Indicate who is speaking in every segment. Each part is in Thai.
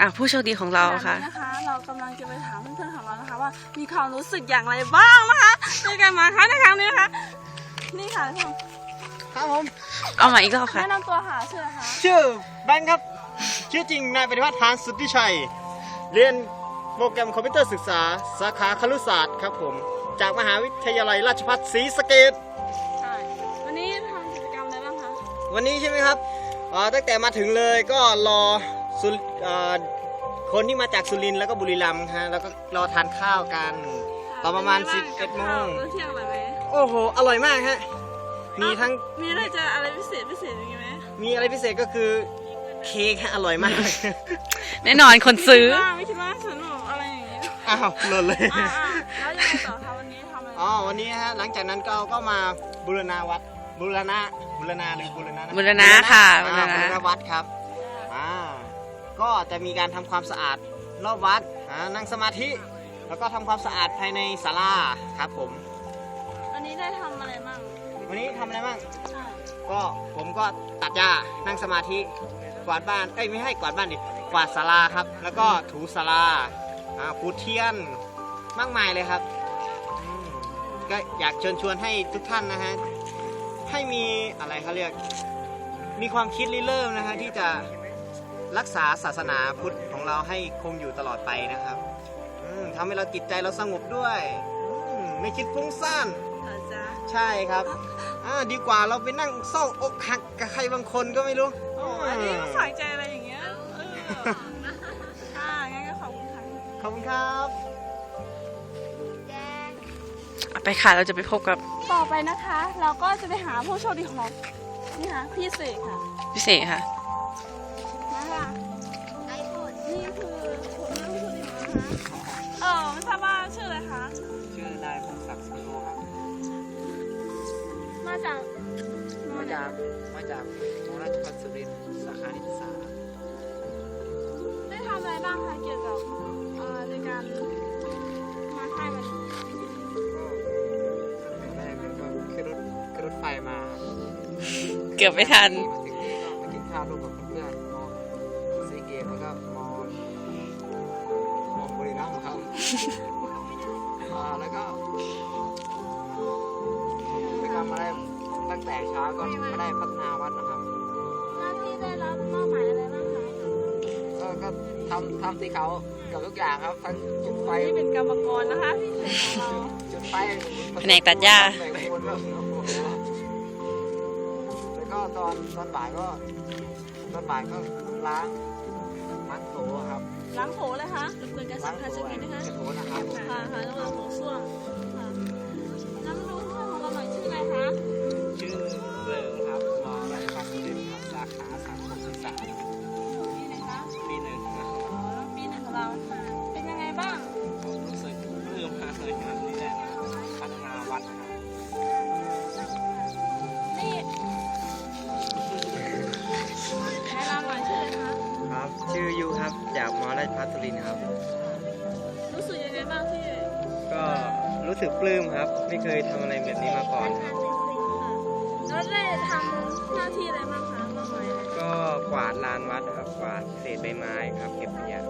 Speaker 1: ค่ะผู้โชคดีของเราค่ะ
Speaker 2: ขณะนี้นะคะ เรากำลังจะไปถามเพื่อนๆของเรานะคะว่ามีความรู้สึกอย่างไรบ้างนะคะในการมาคะในครั้งนี้นะคะ นี่ค่ะทุกคน
Speaker 3: ครับผม
Speaker 1: เอามาอีกรอบค่ะ
Speaker 2: แนะนำตัวค่ะชื่ออะไรคะ
Speaker 3: ชื่อแบงค์ครับ ชื่อจริงนายปฏิวัติทานสุทธิชัย เรียนโปรแกรมคอมพิวเตอร์ศึกษา สาขาครุศาสตร์ครับผม จากมหาวิทยาลัยราชภัฏศรีสะเกษ
Speaker 2: ใช่วันนี้ทำกิจกรรมอะไรบ้างคะ
Speaker 3: วันนี้ใช่ไหมครับอ่าตั้งแต่มาถึงเลยก็รอ สุอ่าคนที่มาจากสุรินทร์แล้วก็บุรีรัมย์ฮะแล้วก็รอทานข้าวกันตอนประมาณ
Speaker 2: เป็นไงบ้าง
Speaker 3: 11โมง
Speaker 2: กับข้าวมื้อเที่ยงอร่อยไหม
Speaker 3: โอ้โห อร่อยมากฮะมีทั้ง
Speaker 2: มีอะไรจะอะไรพิเศษพิเศษอย่างงี้ไหม
Speaker 3: มีอะไรพิเศษก็คือเค้กฮะอร่อยมาก
Speaker 1: แน่นอนคนซื้อ
Speaker 2: ว่าไม่คิดว่าฉันแบบอะไรอย่างงี้
Speaker 3: อ้าวหล่นเลย
Speaker 2: อ่าอ่าแล้วยังไงต่อคะวันนี้ทำอะไร
Speaker 3: อ๋อวันนี้ฮะหลังจากนั้นก็ก็มาบูรณาวัดบูรณะบูรณาหรือบูรณะน
Speaker 1: บูรณะค่ะ
Speaker 3: อ่า
Speaker 1: บูรณะ
Speaker 3: บูรณะวัดครับอ่า ก็จะมีการทำความสะอาดรอบวัดอ่านั่งสมาธิ แล้วก็ทำความสะอาดภายในศาลาครับผม
Speaker 2: อันนี้ได้ทำอะไรบ้าง
Speaker 3: วันนี้ทำอะไรบ้าง
Speaker 2: ใช่
Speaker 3: ก็ผมก็ตัดหญ้านั่งสมาธิกวาดบ้าน เอ้ยไม่ให้กวาดบ้านดิ กวาดศาลาครับ แล้วก็ถูศาลาอ่าปูเทียนมากมายเลยครับอืมก็อยากเชิญชวนให้ทุกท่านนะฮะ ให้มีอะไรเขาเรียก มีความคิดริเริ่มนะฮะที่จะ รักษาศาสนาพุทธของเราให้คงอยู่ตลอดไปนะครับอืมทำให้เราจิตใจเราสงบด้วยอืมไม่คิดฟุ้งซ่าน
Speaker 2: อาจจะ
Speaker 3: ใช่ครับอ่าดีกว่าเราไปนั่งเศร้าอกหักกับใครบางคนก็ไม่รู้
Speaker 2: โอ้อันนี้ก็ใส่ใจอะไรอย่างเงี้ยเออค่ะงั้นก็ขอบคุณค่ะ
Speaker 3: ขอบคุณครับ
Speaker 1: ไปค่ะเราจะไปพบกับ
Speaker 2: ต่อไปนะคะ เราก็จะไปหาผู้โชคดีของนี่ค่ะพี่เสกค่ะ
Speaker 1: พิเศษค่ะ
Speaker 2: ออะไรคะ
Speaker 3: ชื่อนายพงศักดิ์สุโลครับ
Speaker 2: มาจาก
Speaker 3: มาจาก มาจากมราชพัฒสุรินทร์สาขานิติศาสตร์
Speaker 2: ได้ทำอะไรบ้างคะเกี่ยวกับเอ่อในการมาค่ายวันนี้
Speaker 3: ก็แรกเลยก็ขึ้นรถขึ้นรถไฟมา
Speaker 1: เกือบไม่ทัน
Speaker 3: มาถึงนี่ก็มากินข้าวร่วมกับเพื่อนๆมองซีเกมแล้วก็มองมองบริรัมย์ครับอ่า แล้วก็ไปทำอะไรตั้งแต่เช้าก็ไม่ได้พัฒนาวัดนะครับ
Speaker 2: หน้าที่ได้รับมอบหมายอะไรบ้างคะ
Speaker 3: ก็ก็ทำทำที่เขาเกับทุกอย่างครับทั้งจุดไฟ
Speaker 2: นี่เป็นกรรมกรนะคะพี่เสกของเรา
Speaker 3: จุดไฟ
Speaker 1: แผนกตัดหญ้า
Speaker 3: แผนกปูนก็แล้วก็ตอนตอนบ่ายก็ตอนบ่ายก็ล้างล้างโถครับ
Speaker 2: ล้างโถเลยคะหรือเป็นการสั
Speaker 3: ล้าง
Speaker 2: ม
Speaker 3: โถ
Speaker 2: ผัสชนิดนะคะ
Speaker 3: กระโถนะครับ
Speaker 2: ค่ะค่ะต้องล้างโถส้วม รู้
Speaker 3: สึก
Speaker 2: ป
Speaker 3: ลื้มครับ ไม่เคยทำอะไรแบบนี้มาก่อน
Speaker 2: ค่ะแล้วได้ทำหน้าที่อะไรบ้างคะมากมายอะไร
Speaker 3: ก็กวาดลานวัดครับกวาดเศษใบไม้ครับ เก็บขยะ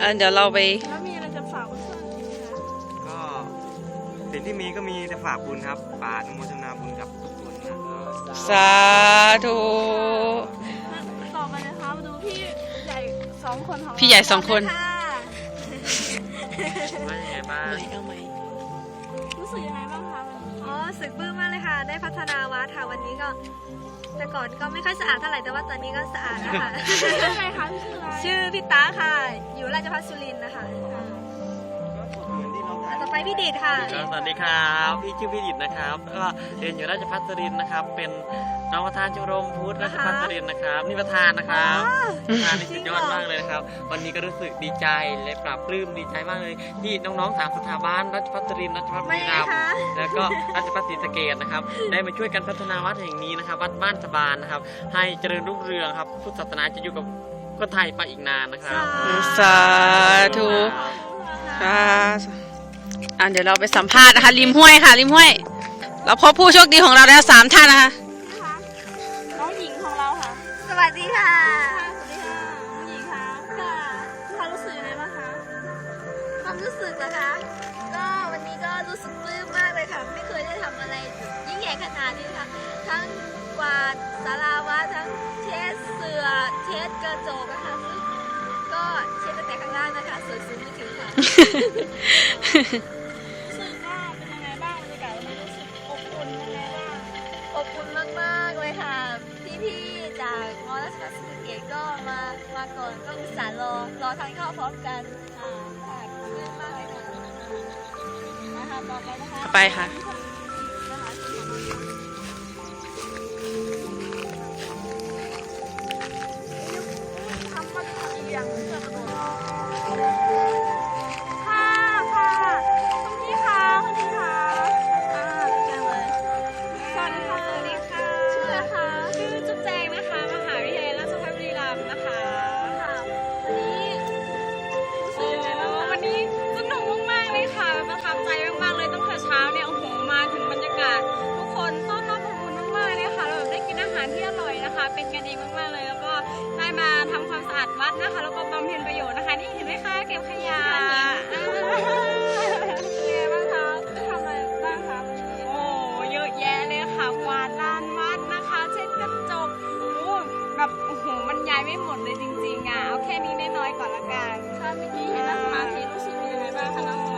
Speaker 1: อะเดี๋ยวเราไป
Speaker 2: แล้วมีอะไรจะฝากเพื่อนๆอีกไหมคะ
Speaker 3: ก็สิ่งที่มีก็มีแต่ฝากบุญครับปาอนุโมทนาบุญกับทุกคนนะ
Speaker 1: สาธุ
Speaker 2: สองคนของเรา
Speaker 1: พี่ใหญ่สองคน
Speaker 2: ค่ะ
Speaker 3: ว่ายังไงบ้าง
Speaker 2: รู้สึกยังไงบ้างคะวันนี้
Speaker 4: อ๋อรู้สึกปลื้มมากเลยค่ะ ได้พัฒนาวัดค่ะวันนี้ก็ แต่ก่อนก็ไม่ค่อยสะอาดเท่าไหร่แต่ว่าตอนนี้ก็สะอาดแล้วค่ะ
Speaker 2: ชื่ออะไรคะพี่ชื่ออะไร
Speaker 4: ชื่อพี่ตาค่ะ อยู่ราชพัฒสุรินทร์นะคะอะต่อไปพี่ดิดค่ะ
Speaker 5: สวัสดีครับ พี่ชื่อพี่ดิดนะครับ ก็เรียนอยู่ราชพัฒสุรินทร์นะครับ เป็น รองประธานชมรมพุทธราชพัฒสุรินทร์นะครับ นี่ประธานนะครับประธานนี่สุดยอดมากเลยนะครับ วันนี้ก็รู้สึกดีใจและปรับปลื้มดีใจมากเลย ที่น้องๆสามสถาบันราชพัฒสุรินร์ราชพัฒบุรีรัมย์แล้วก็ราชพัฒนศรีสะเกษนะครับ ได้มาช่วยกันพัฒนาวัดแห่งนี้นะครับ วัดบ้านสะบานนะครับ ให้เจริญรุ่งเรืองครับพุทธศาสนาจะอยู่กับคนไทยไปอีกนานนะครับ
Speaker 1: สาธุค่ะอะเดี๋ยวเราไปสัมภาษณ์นะคะริมห้วยค่ะริมห้วย เราพบผู้โชคดีของเราแล้วสามท่านนะคะ
Speaker 4: หญิงของเราค่ะสวัสดีค่ะ
Speaker 2: สวัสดีค่ะน้อหญิงคะค่ะความรู้สึกยังไงบ้าง
Speaker 4: คะความรู้สึกนะคะ ก็วันนี้ก็รู้สึกปลื้มมากเลยค่ะ
Speaker 2: ไม่เคย
Speaker 1: ได้
Speaker 2: ทำอะไร ยิ่งใหญ่ขนาดนี้ค่ะ ทั้งกวาดสาราวัดทั้งเช็ดเสือเช็ดกระจกนะคะก็เช็ดตั้งแต่ข้างล่างนะคะสวยสุดไม่ถึงค่ะ
Speaker 6: ก่อนก็อุตส่าห์รอรอทานข้าวพร้อมกันค่ะค่ะขอบคุณมากเลยค่ะนะคะต่อไปนะคะ ไปค่ะ เป็นกันเองมากๆเลย แล้วก็ได้มาทำความสะอาดวัดนะคะ แล้วก็บำเพ็ญประโยชน์นะคะ นี่เห็นไหมคะเก็บขยะ
Speaker 2: เป็นไงบ้างคะได้ทำอะไรบ้างคะวันนี้
Speaker 6: โอ้เยอะแยะเลยค่ะกวาดลานวัดนะคะเช็ดกระจกโอ้แบบโอ้โหบรรยายไม่หมดเลยจริงๆอะเอาแค่นี้น้อยๆก่อนละกัน
Speaker 2: ถ้าเมื่อกี้เห็นนั่งสมาธิรู้สึกเป็นยังไงบ้างคะนั่งสมาธิ
Speaker 6: นั่ง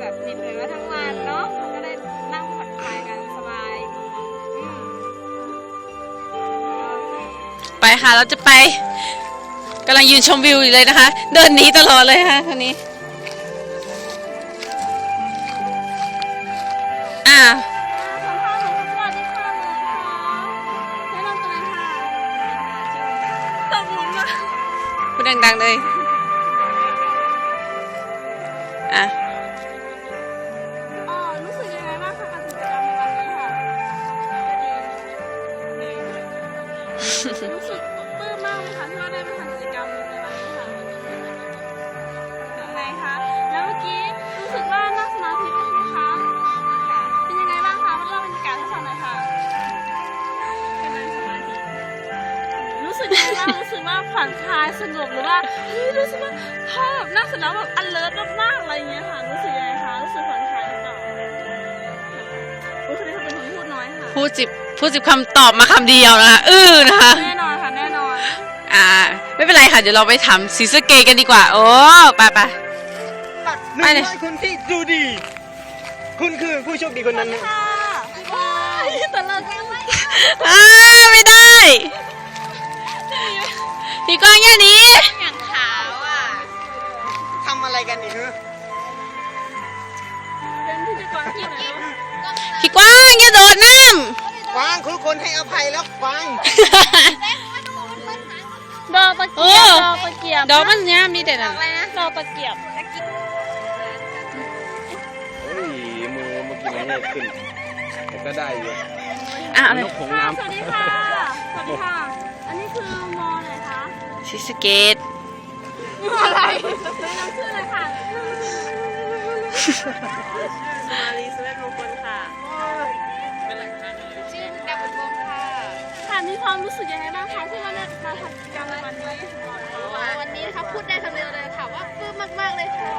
Speaker 6: แบบเหน็ดเหนื่อยมาทั้งวันเนาะเราก็ได้นั่งผ่อนคลายกันสบายอืม
Speaker 1: ไปค่ะเราจะไปกำลังยืนชมวิวอยู่เลยนะคะ เดินหนีตลอดเลยค่ะคนนี้ อ่า
Speaker 2: สัมภาษณ์หนูสวัสดีค่ะหนูค่ะแนะนำตัวเลยค่ะตกหลุมอะ
Speaker 1: พูดดังๆเลย
Speaker 2: ผ่อนคลายสงบหรือว่าเฮ้ยรู้สึกว่าพอแบบนั่งเสร็จแล้วแบบ alert มากๆอะไรอย่างเงี้ยค่ะรู้สึกยังไงคะรู้สึกผ่อนคลายหรือเปล่ารู้สึกเขาเป็นคนพูดน้อยค่ะ
Speaker 1: พูดสิบพูดสิบคำตอบมาคำเดียวนะคะอื้อนะคะ
Speaker 2: แน่นอนค่ะแน่นอน
Speaker 1: อ่า ไม่เป็นไรค่ะ เดี๋ยวเราไปถามสีสะเกตกันดีกว่า โอ้ไปไป
Speaker 3: หนึ่งร้อยคนที่ดูดี คุณคือผู้โชคดีคนนั้นนะ
Speaker 2: ค่ะว้ายแต่เราแกไม่
Speaker 1: อ่าไม่ได้ พี่กวางแค่นี้
Speaker 6: อย่างขาวอะ
Speaker 3: ทำอะไรกันอีกเนอะ
Speaker 2: เป็นพิธีกรที่ไหนวะ
Speaker 1: พี่กวางอย่าโดดน้
Speaker 3: กวางคือคนให้อภัยแล้วกวางำ
Speaker 2: ดอกตะเกียบ ดอกตะเกียบ
Speaker 1: ดอกมันเนี้ยมีแต่นั่น
Speaker 2: ดอกตะเกียบ
Speaker 7: เฮ้ยมือเมื่อกี้มันไม่ขึ้นแต่ก็ได้อยู่
Speaker 1: อะอะไร
Speaker 7: นกของ
Speaker 2: ค่ะ
Speaker 7: น้
Speaker 2: สวัสดีค่ะ สวัสดีค่ะ อันนี้คือมอไหนคะ
Speaker 1: สีสะเกต
Speaker 2: อะไรแนะนำชื่อเลยค่ะ
Speaker 6: มารีสเวทมงคลค่ะชื่อดับบุญวงค่ะ
Speaker 2: ค่ะมีความรู้สึกยังไงบ้างคะที่ว่าได้มาทำกิจกรรมในวันนี้
Speaker 4: วันนี้นะคะพูดได้คำเดียวเลยค่ะว่าปลื้มมากๆเลยค่ะ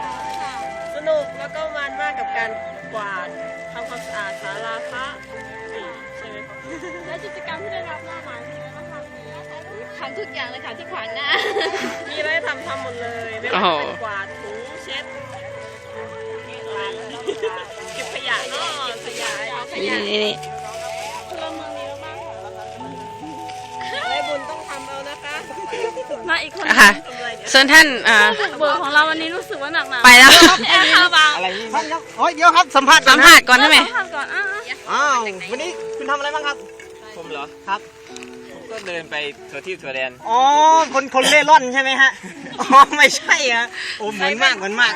Speaker 6: สนุกแล้วก็มันมากกับการกวาดทำความสะอาดศาลาพระนี่ใช่ไหมคะ
Speaker 2: และกิจกรรมที่ได้รับมอบหมาย
Speaker 4: ทำทุกอย่างเลยค่ะที่ขวางหน้า
Speaker 6: มีอะไรให้ททำหมดเลยไม่ว่าจะเป็นกวาดถูเช็ดล้างเก็บขยะเนาะขยะเอาข
Speaker 1: นี่
Speaker 6: ยะ
Speaker 1: นี่นี่
Speaker 2: พลเมืองดีมากๆค่ะ
Speaker 6: ได้บุญต้องทำเอานะคะ
Speaker 2: มาอีกคน
Speaker 1: อะค่ะ
Speaker 6: ทำอะไรเนี่ย
Speaker 1: ส่วนท่านอ่า
Speaker 2: เบอร์ของเราวันนี้รู้สึกว่าหนักหนา
Speaker 1: ไปแล้ว
Speaker 2: แอร์คาราบาว
Speaker 3: อะไรนี่ท่านครับโอ้ยเดี๋ยวครับสัมภาษณ์ก่
Speaker 1: สั
Speaker 3: อน
Speaker 1: ม
Speaker 3: นะ
Speaker 1: ภาษณ์ก่อนได้ไหม
Speaker 2: สัมภาษณ์ก่อนอะอะ
Speaker 3: อ้าววันนี้คุณทำอะไรบ้างครับ
Speaker 5: ผมเหรอ
Speaker 3: ครับ
Speaker 5: ผม ก็เดินไปทัวที่ทัวแดน
Speaker 3: อ๋อ คนคนเล่ร่อนใช่ไหมฮะ อ๋อ ไม่ใช่ฮะโอ้เหมือนมากเหมือนมาก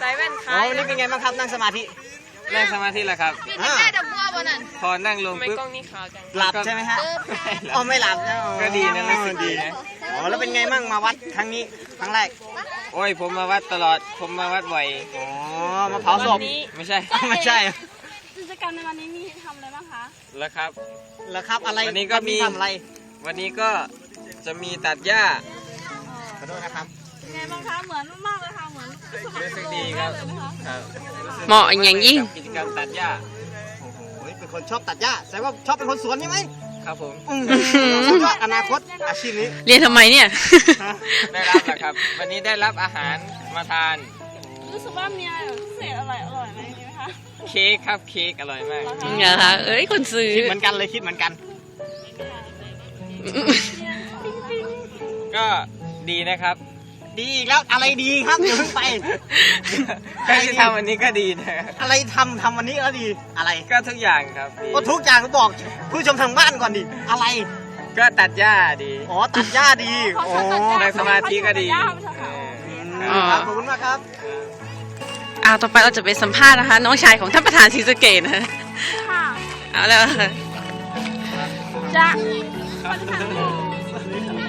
Speaker 6: ใส่แว่น
Speaker 3: อ๋อ
Speaker 6: คาย
Speaker 3: วันนี้เป็นไงบ้างครับนั่งสมาธิ
Speaker 5: นั่งสมาธิแหละครับ
Speaker 3: อ่า
Speaker 5: พอนั่งลง
Speaker 6: ทำไม
Speaker 5: ปุ๊บ
Speaker 6: กล้องนี้ขาวจัง
Speaker 3: หลับใช่ไหมฮะ อ๋อ ไม่หลับนะอ๋อ
Speaker 5: ก็ดีนะรู้สึกดีนะ
Speaker 3: อ๋อ แล้วเป็นไงบ้างมาวัดครั้งนี้ครั้งแรก
Speaker 5: โอ้ยผมมาวัดตลอด ผมมาวัดบ่อย
Speaker 3: อ๋อ มาเผาศพ
Speaker 5: ไม่ใช่
Speaker 3: ไม่ใช่
Speaker 2: กิจกรรมในวันนี้มีทำอะไรบ้างคะ
Speaker 5: แล้วครับ
Speaker 3: แล้วครับอะไร
Speaker 5: วันนี้ก็มี
Speaker 3: ทำอะไร
Speaker 5: วันนี้ก็จะมีตัดหญ้า
Speaker 3: ขอโทษนะครับ
Speaker 2: เป็นไงบ้างคะ เหมือนมากๆเลยค่ะ เหมือน
Speaker 5: รู้สึกดีคครับ ครับ
Speaker 1: เหมาะอย่างยิ่ง
Speaker 5: กับกิจกรรมตัดหญ้า
Speaker 3: โอ้โห เป็นคนชอบตัดหญ้าแสดงว่าชอบเป็นคนสวนใช่ไหม
Speaker 5: ครับผม
Speaker 3: อืมสุดยอดอนาคตอาชีพนี้
Speaker 1: เรียนทำไมเนี่ย
Speaker 5: ได้รับแล้วครับ วันนี้ได้รับอาหารมาทาน
Speaker 2: รู้สึกว่ามีอะไรแบบพิเศษอร่อยอร่อยอะไรอย่างเงี้ยไหมคะ
Speaker 5: เค้กครับเค้กอร่อยมาก
Speaker 1: เหรอคะเอ้ยคนซื้อ
Speaker 3: คิดเหมือนกันเลยคิดเหมือนกัน
Speaker 5: ก็ดีนะครับ
Speaker 3: ดีอีกแล้วอะไรดีครับอย่าเพิ่งไป
Speaker 5: การที่ทำวันนี้ก็ดีนะครับ
Speaker 3: อะไรทำทำวันนี้ก็ดีอะไร
Speaker 5: ก็ทุกอย่างครับดี
Speaker 3: ก็ทุกอย่างก็บอกผู้ชมทางบ้านก่อนดิอะไร
Speaker 5: ก็ตัดหญ้าดี
Speaker 3: อ๋อตัดหญ้าดีโอ้
Speaker 5: นั่งสมาธิก็ดี
Speaker 1: อ๋อ
Speaker 3: ครับขอบคุณมากครับ
Speaker 1: อ่าต่อไปเราจะไปสัมภาษณ์นะคะ น้องชายของท่านประธานศรีสะเกดนะคะ
Speaker 2: ค่ะ
Speaker 1: เอาแล้วค่ะ
Speaker 2: จะ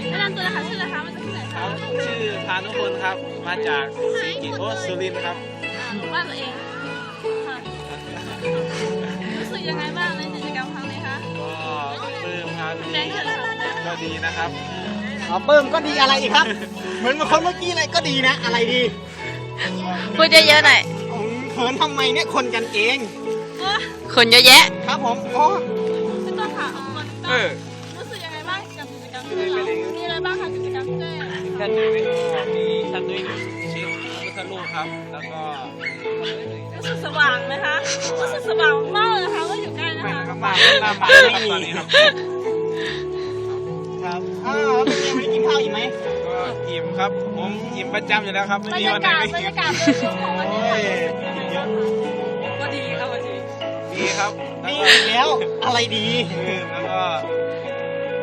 Speaker 2: แนะนำตัวนะคะชื่ออะไรคะมาจากที่ไหนคะ
Speaker 5: ชื่อพานุพลครับ มาจากสีกิโอสุรินทร์ครับ
Speaker 2: บ้านตัวเองค่ะรู้สึกยังไงบ้างในกิจกรรมครั้งนี้คะ
Speaker 5: ก็ปลื้มครับ
Speaker 2: แบงค์เชิญค่ะ
Speaker 5: ก็ดีนะครับ
Speaker 3: อ๋อเพิ่มก็ดีอะไรอีกครับ เหมือนคนเมื่อกี้เลยก็ดีนะ อะไรดี
Speaker 1: พูดเยอะๆหน่อย
Speaker 3: อืมเขินทำไมเนี่ยคนกันเอง
Speaker 1: คนเยอะแยะ
Speaker 3: ครับผมอ๋อ
Speaker 2: พี่ต้นค่ะเอาคน
Speaker 5: เอ
Speaker 2: ต้น
Speaker 5: อ
Speaker 2: รู้สึกยังไงบ้างกับกิจกรรมที่เรามีอะไรบ้างคะกิจกรรมที่ได้
Speaker 5: ท่านนุ้ยมีท่านนุ้ยชิดพุทธรูปครับ แล้วก็
Speaker 2: รู้สึกสว่างไหมคะรู้สึกสว่างมากเลยนะคะว่าอยู่ใกล้นะ
Speaker 5: ไม่
Speaker 2: คะ
Speaker 5: ก็มาหน้ามาไม่มีตอนนี้ครับ
Speaker 3: ครับอ้าวเป็นยังไม่ได้กินข้าวอีกไหม
Speaker 7: ก็ อิ่มครับ ผมอิ่มประจำอยู่แล้วครับ ไม่
Speaker 2: บรร
Speaker 7: มี
Speaker 2: ยา
Speaker 7: วันไหน
Speaker 2: กาศ
Speaker 7: ไม่
Speaker 2: บรร
Speaker 7: อิ่ม
Speaker 2: ยากาศโดยรวมของวันนี้ค่ะรู้สึกยังไงบ้างคะ
Speaker 5: ก็ดีครับวันนี้
Speaker 7: ดีครับแล้ว
Speaker 3: ดี
Speaker 7: ก็
Speaker 3: อีกแล้วอะไรดี
Speaker 7: แล้วก็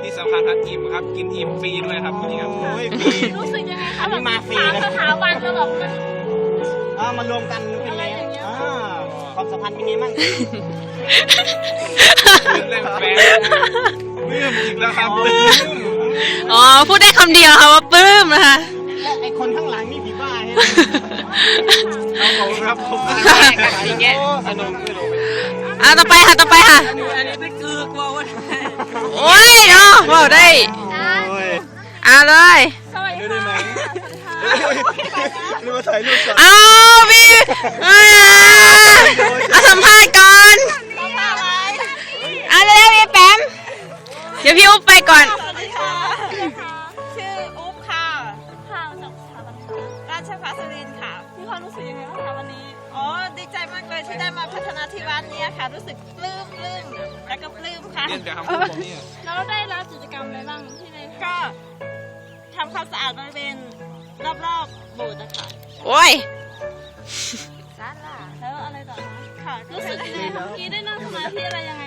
Speaker 7: ที่สำคัญครับอิ่มครับ กินอิ่มฟรีด้วยครับวันนี้ครับ
Speaker 3: โอ้ยฟรี
Speaker 2: รู้สึกยังไง
Speaker 3: อั
Speaker 2: คะ
Speaker 3: นนี้มาฟรี
Speaker 2: สาม
Speaker 3: นะ
Speaker 2: สถาบันเราแบบมัน
Speaker 3: อ่ามารวมกันเป็นไง
Speaker 2: อะไรอย่างเงี้ย
Speaker 3: อ่าความสัมพันธ์เป็นไงบ้าง
Speaker 7: เป็นแรงแฟนปลื้มอีกแล้วครับปลื้ม
Speaker 1: อ๋อ พูดได้คำเดียวค่ะว่าปลื้มนะคะ
Speaker 3: และไอคนข้างหลังนี่ผีบ้าใช่ไหม
Speaker 7: ครับผมครับผม
Speaker 5: อีกแกสนุกไม่รู้
Speaker 1: อ่าต่อไปค่ะ ต่อไปค่ะ
Speaker 5: อันนี้ไม่คือกลัวว่า
Speaker 1: โอ้ยเนาะบอกได้
Speaker 3: โอ้ย
Speaker 1: เอาเลย
Speaker 2: สวัสดีค่ะสวัสดีค่ะ
Speaker 3: นึกว่าถ่ายรูปก่อน
Speaker 1: เอาพี่เอาเอาสัมภาษณ์ก่อนเอาเร็วๆพี่แปมเดี๋ยวพี่อุ๊บไปก่อน
Speaker 2: สวัส ดีค่ะชื่ออุ๊บค่ะค่ะจากสถาบันค่ะราชภัฏสุรินทร์ค่ะมีความรู้สึกยังไงบ้างคะวันนี้อ๋อดีใจมากเลยที่ได้มาพัฒนาที่วัดเนี้ค่ะ รู้สึกปลื้มปลื้มแล้วก็ปลื้มค่ะ
Speaker 7: เรียนแบบคำพูดผมเนี่ย
Speaker 2: แล้วได้รับกิจกรรมอะไรบ้างที่ในก็ทำความสะอาดบริเวณรอบๆโบสถ์อะค่ะ
Speaker 1: โอ้ย
Speaker 4: สาลา
Speaker 2: แล้วอะไรต่อคะค่ะรู้สึกยังไงคะเมื่อกี้ได้นั่งสมาธิอะไรยังไง